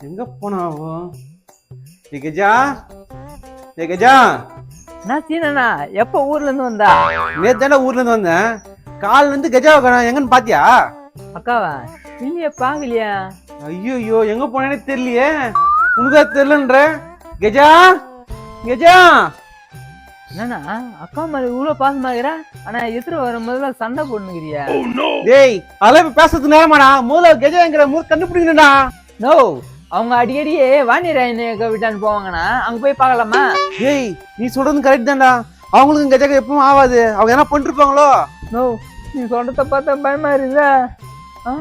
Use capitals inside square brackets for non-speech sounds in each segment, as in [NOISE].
எங்க போனாவோ ஏ கஜா. ஏ கஜா. நான் சீனண்ணா எப்போ ஊர்ல இருந்து வந்தா? நேத்து தானே ஊர்ல இருந்து வந்தேன். கால்ல இருந்து கஜாவை காணோம். எங்கன்னு பாத்தியா? அக்காவா? இல்லையே பாக்கலையா ஐயோ ஐயோ எங்க போனேனே தெரியலையே. உனக்கா தெரியலன்ற. கஜா. கஜா. என்னண்ணா அக்கா மாதிரி இவ்வளவு பாசமா இருக்கிறா? ஆனா எதிர வர முதல்ல சண்டை போட்டுக்கிறியா டேய் அதெல்லாம் இப்ப பேசுறதுக்கு நேரமாடா. முதல்ல கஜாங்கிற மூணு கண்டுபிடிக்கணும்டா. நோ அவங்க அடிக்கடி வாணி ராயனுக்கு விட்டான்னு போவாங்கண்ணா? அங்க போய் பார்க்கலாமா? டேய் நீ சொல்றது கரெக்ட் தான்டா. அவங்களுக்கும் கஜாக்கு எப்பவும் ஆகாது அவங்க என்ன பண்ணிருப்பாங்களோ? நோ நீ சொல்றத பார்த்தா பயமா இருக்குதா ஆ?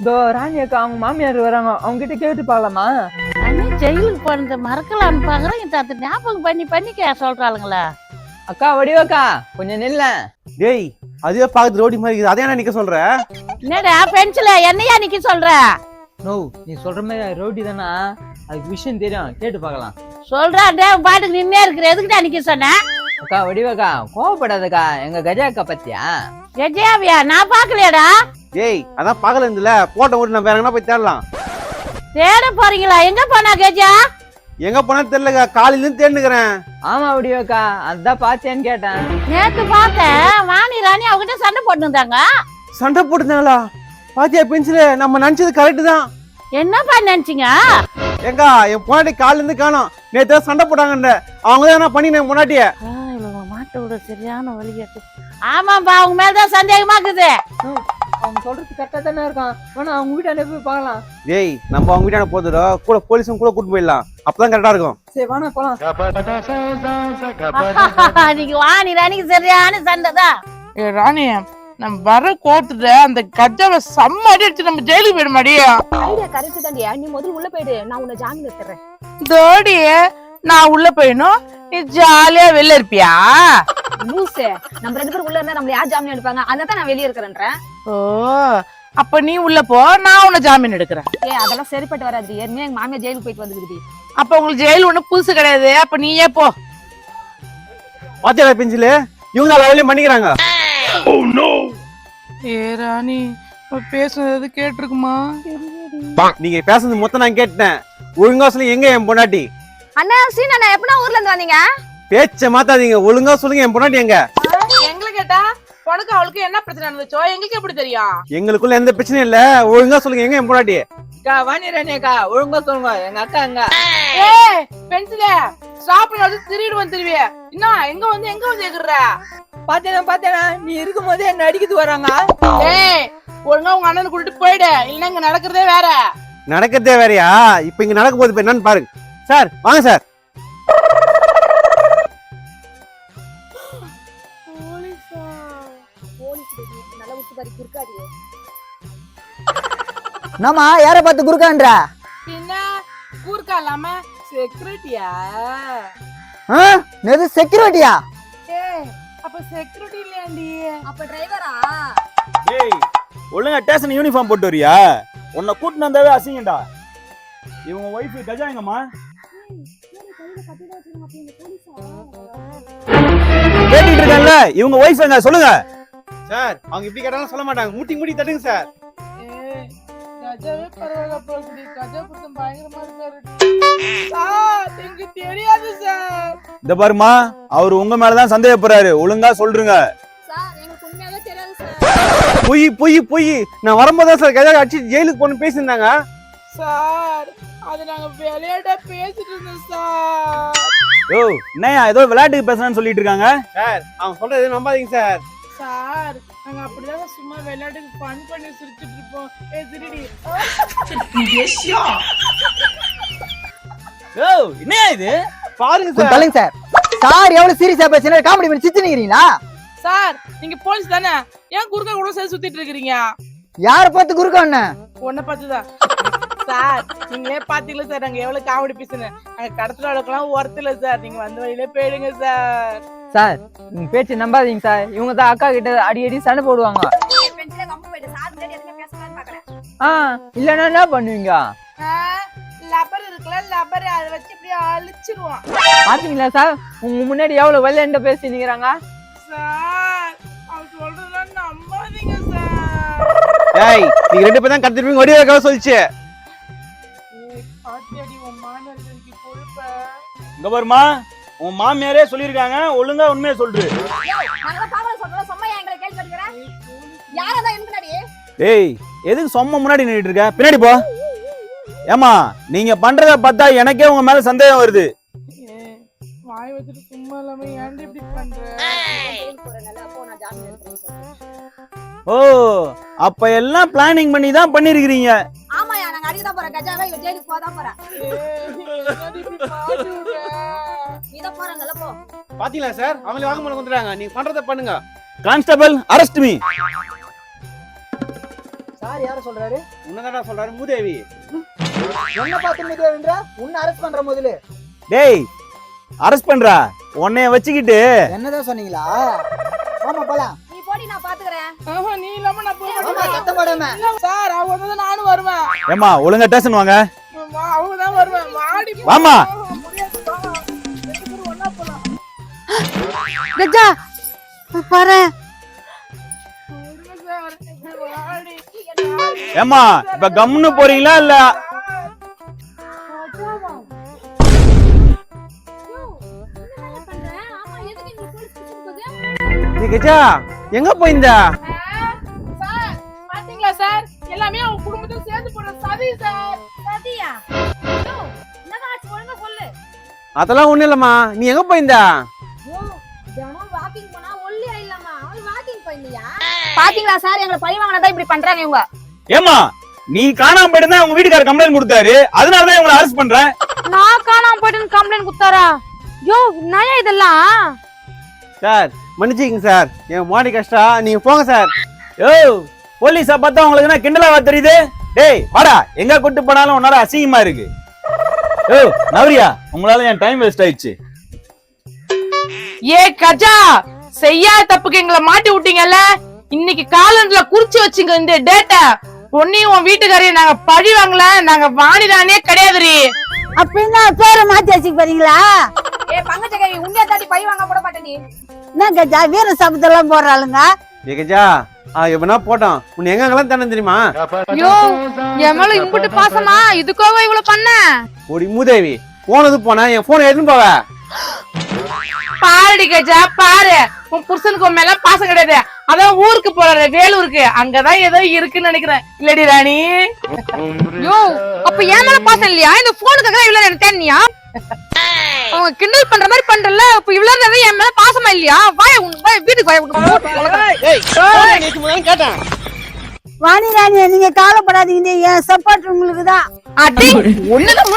இதோ ராணி அக்கா அவங்க மாமியார் வராங்க. அவங்க கிட்ட கேட்டு பார்க்கலாமா? அண்ணே ஜெயிலுக்கு போனது மறக்கலான்னு பாக்குறேன் இந்த அது ஞாபகம் பண்ணி பண்ணி கே சொல்றாளுங்களா. அக்கா வடிவாக்கா கொஞ்சம் நில்ல. டேய் அதுவே பாக்குறது ரோடி மாதிரி இருக்குது. அதே என்ன நிக்க சொல்ற? என்னடா பென்சில என்னையா நிக்க சொல்ற? நோ நீ சொல்ற மாதிரி ரோடி தானா? அதுக்கு விஷயம் தெரியும். கேட்டு பார்க்கலாம். சொல்றான்டே உன் பாட்டுக்கு நின்னே இருக்கிற எதுக்குடா நிக்க சொன்ன? அக்கா வடிவாக்கா கோவப்படாதக்கா. எங்க கஜா அக்கா பத்தியா? கெஜாவியா? நான் பாக்கலையாடா டேய் அதான் பகல இருந்துல போட்ட விட்டு நம்ம வேற போய் தேடலாம். தேட போறீங்களா? எங்க போனா கெஜா? எங்க போனா தெரியலங்க காலையில இருந்து தேடினுக்கிறேன். ஆமா வடிவாக்கா. அதான் பார்த்தேன்னு கேட்டேன். நேத்து பார்த்தேன். வாணி ராணி அவகிட்ட சண்டை போட்டுருந்தாங்க. சண்டை போட்டுருந்தாங்களா? பாத்தியா பென்சில் நம்ம நினைச்சது கரெக்ட் தான். என்னப்பா நினைச்சீங்க? ஏங்கா என் பொண்டாட்டி காலையில இருந்து காணோம். நேத்து தான் சண்டை போட்டாங்கன்ற. அவங்க தான் என்ன பண்ணி என் பொண்டாட்டிய மாட்ட விட சரியான வழிகாட்டு ஆமாப்பா அவங்க மேலதான் சந்தேகமா இருக்குது. அவங்க சொல்றது கரெக்டா தானே இருக்கான். வேணா அவங்க வீட்டாண்ட போய் பார்க்கலாம். டேய் நம்ம அவங்க வீட்டான போதுடா கூட போலீஸும் கூட கூட்டு போயிடலாம். அப்பதான் கரெக்டா இருக்கும். சரி வேணா போலாம். நீங்க வாணி ராணிக்கு சரியான சண்டை தான். ஏ ராணி நம்ம வர கோத்துட்ட அந்த கஜாவை செம்ம அடி அடிச்சு நம்ம ஜெயிலுக்கு போயிட மாடியா ஐடியா கரெக்ட் தாண்டியா நீ முதல்ல உள்ள போயிடு. நான் உன்னை ஜாமீன் எடுத்துறேன் தோடி நான் உள்ள போயிடணும். நீ ஜாலியா வெளில இருப்பியா? லூசு. நம்ம ரெண்டு பேரும் உள்ள இருந்தா நம்மள யார் ஜாமீன் எடுப்பாங்க? அதான் தான் நான் வெளியே இருக்கிறேன்றேன். ஓ அப்ப நீ உள்ள போ. நான் உன்னை ஜாமீன் எடுக்கிறேன். ஏ அதெல்லாம் சரிப்பட்டு வராது ஏற்கனவே எங்க மாமியார் ஜெயிலுக்கு போயிட்டு வந்துருக்குது அப்ப உங்களுக்கு ஜெயில் ஒண்ணு புதுசு கிடையாது. அப்ப நீயே போ. பாத்தியா பென்சில் இவங்க வேலையும் பண்ணிக்கிறாங்க. ஏ ராணி பேசுனது கேட்டிருக்குமா? நீங்க பேசுறது மொத்தம் நான் கேட்டேன். ஒழுங்கா சொல்லி எங்க என் பொண்டாட்டி? அண்ணா சீன் அண்ணா எப்பனா ஊர்ல இருந்து வந்தீங்க? பேச்ச மாத்தாதீங்க ஒழுங்கா சொல்லுங்க என் பொண்டாட்டி எங்க? எங்களை கேட்டா உனக்கு அவளுக்கு என்ன பிரச்சனை நடந்துச்சோ? எங்களுக்கு எப்படி தெரியும்? எங்களுக்குள்ள எந்த பிரச்சனையும் இல்ல. ஒழுங்கா சொல்லுங்க எங்க என் பொண்டாட்டி? அக்கா வாணி ராணி அக்கா ஒழுங்கா சொல்லுங்க எங்க அக்கா எங்க? ஏய்! பென்சில ஸ்டாப் பண்ணி வந்து திருடிடுவோம் திருவிய என்ன எங்க வந்து எங்க வந்து எகுற பாத்தேனா பாத்தேனா நீ இருக்கும் போதே என்ன அடிக்கிறது வராங்க ஏய் ஒழுங்கா உங்க அண்ணனை கூட்டிட்டு போயிடு. இல்லைன்னா இங்க நடக்கிறதே வேற. நடக்கதே வேறயா? இப்ப இங்க நடக்க போகுது இப்ப என்னன்னு பாருங்க. சார் வாங்க சார். நம்ம யார பார்த்து குறுக்கான்ற? என்ன கூர்க்கா இல்லாம செக்யூரிட்டியா நெது செக்யூரிட்டியா அப்ப செக்யூரிட்டி இல்லையாண்டி? அப்ப டிரைவரா ஏய் ஒழுங்கா ஸ்டேஷன் யூனிஃபார்ம் போட்டு வரியா? உன்னை கூட்டிட்டு வந்தாவே அசிங்கண்டா இவங்க ஒய்ஃப் கஜா எங்கம்மா கேட்டுட்டு இருக்கேன்ல இவங்க ஒய்ஃப் எங்க சொல்லுங்க. சார் அவங்க இப்படி கேட்டாலும் சொல்ல மாட்டாங்க. முட்டி முட்டி தட்டுங்க சார். கஜாவே பரவாயில்ல போகுது கஜா புத்தம் பயங்கரமா இருக்காரு இந்த பாருமா அவர் உங்க மேலதான் சந்தேகப்படுறாரு. ஒழுங்கா சொல்றீங்க பொய் பொய் பொய். நான் வரும்போது தான் சார் கஜா அடிச்சு ஜெயிலுக்கு போன பேசியிருந்தாங்க. சார் அது நாங்க விளையாட பேசிட்டு இருந்தோம் சார். ஓ என்னய்யா ஏதோ விளையாட்டுக்கு பேசுறேன்னு சொல்லிட்டு இருக்காங்க? சார் அவங்க சொல்றது எதுவும் நம்பாதீங்க சார். சார் நாங்க அப்படிதாங்க சும்மா விளையாட்டுக்கு ஃபன் பண்ணி சிரிச்சிட்டு இருப்போம். ஏ திருடி ஓ என்னய்யா இது? பாருங்க சார். சொல்லுங்க சார். சார் எவ்வளவு சீரியஸா பேசுனா காமெடி பண்ணி சிரிச்சு நிக்கிறீங்களா சார் நீங்க போலீஸ் தானே? ஏன் குறுக்க கூட சேர்ந்து சுத்திட்டு இருக்கீங்க யார பார்த்து குறுக்கான உன்னை பார்த்துதான். சார் நீங்களே பாத்தீங்களா சார் நாங்க எவ்வளவு காமெடி பேசுனேன் நாங்க கடத்துல அளவுக்குலாம் ஒர்த்து சார். நீங்க வந்த வழியிலே போயிடுங்க சார். சார் உங்க பேச்சு நம்பாதீங்க சார். இவங்க தான் அக்கா கிட்ட அடிக்கடி சண்டை போடுவாங்க. சார் ஆ இல்லன்னா என்ன பண்ணுவீங்க? அழிச்சிருவான். பாத்தீங்களா சார்? உங்க முன்னாடி எவ்வளவு விளையாண்ட பேசி நிக்கிறாங்க? சார் அவன் சொல்றதெல்லாம் நம்பாதீங்க சார். ஏய் நீங்க ரெண்டு பேரும் தான் கத்துருப்பீங்க ஒரே கதை சொல்லிச்சு. பாத்தியாடி உன் இங்க பாருமா உன் மாமியாரே சொல்லியிருக்காங்க ஒழுங்கா உண்மையை சொல்று. டேய் எதுக்கு சொம்ம முன்னாடி நின்னுட்டு இருக்க? பின்னாடி போ. ஏமா நீங்க பண்றத பார்த்தா எனக்கே உங்க மேல சந்தேகம் வருது. வாய் வச்சுட்டு சும்மா இல்லாம ஏன்டி இப்படி பண்ற? அப்போ நான் ஜாமீன் எடுக்கிறேன் ஓ அப்ப எல்லாம் பிளானிங் பண்ணி தான் பண்ணிருக்கிறீங்க. ஆமாயா நாங்க அடிக்க தான் போறோம். கஜாவை இவன் ஜெயிலுக்கு போதான் போறேன் ஏன்டி இப்படி மாட்டி விடுற? நீ தான் போறாங்கல்ல போ. பாத்தீங்களா சார்? அவங்களே வாங்க முடியும் வந்துடுறாங்க. நீங்க பண்றதை பண்ணுங்க. கான்ஸ்டபிள் அரெஸ்ட் மீ சார் யார சொல்றாரு? உன்னதாடா சொல்றாரு மூதேவி. என்ன பார்த்து மீதுன்ற உன்னை அரெஸ்ட் பண்ற முதல்ல டேய் அரெஸ்ட் பண்றா உன்னைய வச்சுக்கிட்டு என்னதான் சொன்னீங்களா ஆமா போலாம் நீ போடி நான் பாத்துக்கறேன் நீ இல்லாம நான் போக ஆமா மாட்டேன். சத்தம் போடாம சார் அவங்க வந்தா நானும் வருவேன் ஏமா ஒழுங்கா ஸ்டேஷன் வாங்க அவங்க தான் வருவேன் வாடி போ. வாம்மா. முடியாது, வா. ரெண்டு பேரும் ஒண்ணா போலாம். கஜா பாரு. ஏமா இப்ப கம்னு போறீங்களா இல்ல கஜா எங்க போயிருந்தா? சார், பாத்தீங்களா சார்? எல்லாமே அவங்க குடும்பத்தோட சேர்ந்து போடுற சதி சார். சதியா? என்னதான் ஆச்சு? ஒழுங்கா சொல்லு. அதெல்லாம் ஒண்ணு இல்லம்மா. நீ எங்க போயிருந்தா? ஓ தினம் வாக்கிங் போனா ஒல்லி ஆயிடலாமா அவன் வாக்கிங் போயிருந்தியா? பாத்தீங்களா சார்? எங்களை பழி வாங்கினதா இப்படி பண்றாங்க இவங்க. ஏமா நீ காணாம போயிட்டு உங்க வீட்டுக்காரர் கம்ப்ளைண்ட் கொடுத்தாரு. அதனாலதான் உங்களை அரெஸ்ட் பண்றேன். நான் காணாம போயிட்டு கம்ப்ளைண்ட் குத்தாரா யோ நயா இதெல்லாம்? Sir மன்னிச்சிங்க sir. என் மாடி கஷ்டம். நீங்க போங்க சார். யோ போலீஸா பார்த்தா உங்களுக்கு என்ன கிண்டலாவா தெரியுது? டேய் வாடா. எங்க கூட்டு போனாலும் உன்னால அசிங்கமா இருக்கு. யோ நவரியா உங்களால என் டைம் வேஸ்ட் ஆயிடுச்சு. ஏ கஜா செய்யாத தப்புக்கு எங்களை மாட்டி விட்டீங்கல்ல? இன்னைக்கு காலண்டர்ல குறிச்சு வச்சுங்க இந்த டேட்டா பொன்னையும் உன் வீட்டுக்காரையும் நாங்க பழி வாங்கல. நாங்க வாணிதானே கிடையாதுரி அப்படின்னா பேரை மாத்தி வச்சுக்க போறீங்களா? ஏ பங்கஜகை உன்னைய தாண்டி பழி வாங்க போட மாட்டேன் நீ என்ன கஜா வீர சபத்தெல்லாம் போடுறாளுங்க? ஏ கஜா ஆ எப்படின்னா போட்டோம் உன்னை எங்க எங்கெல்லாம் தானே தெரியுமா? யோ என் மேல இம்புட்டு பாசமா? இதுக்காக இவ்வளவு பண்ண? ஓடி மூதேவி போனது போனா என் போனை போவ. பாருடி கஜா பாரு. உன் புருஷனுக்கு உன் மேல பாசம் கிடையாது. அதான் ஊருக்கு போற வேலூருக்கு. அங்கதான் ஏதோ இருக்குன்னு நினைக்கிறேன். இல்லடி ராணி. யோ அப்ப என் மேல பாசம் இல்லையா? இந்த போனுக்காக இவ்வளவு நேரம் தேனியா அவங்க கிண்டல் பண்ற மாதிரி பண்றல இப்ப இவ்வளவு நேரம் என் மேல பாசமா இல்லையா? வாய வாய வீட்டுக்கு வாய விட்டு வாணி ராணி நீங்க காலப்படாதீங்க என் சப்போர்ட் உங்களுக்கு தான். [LAUGHS] ஒண்ணுதான்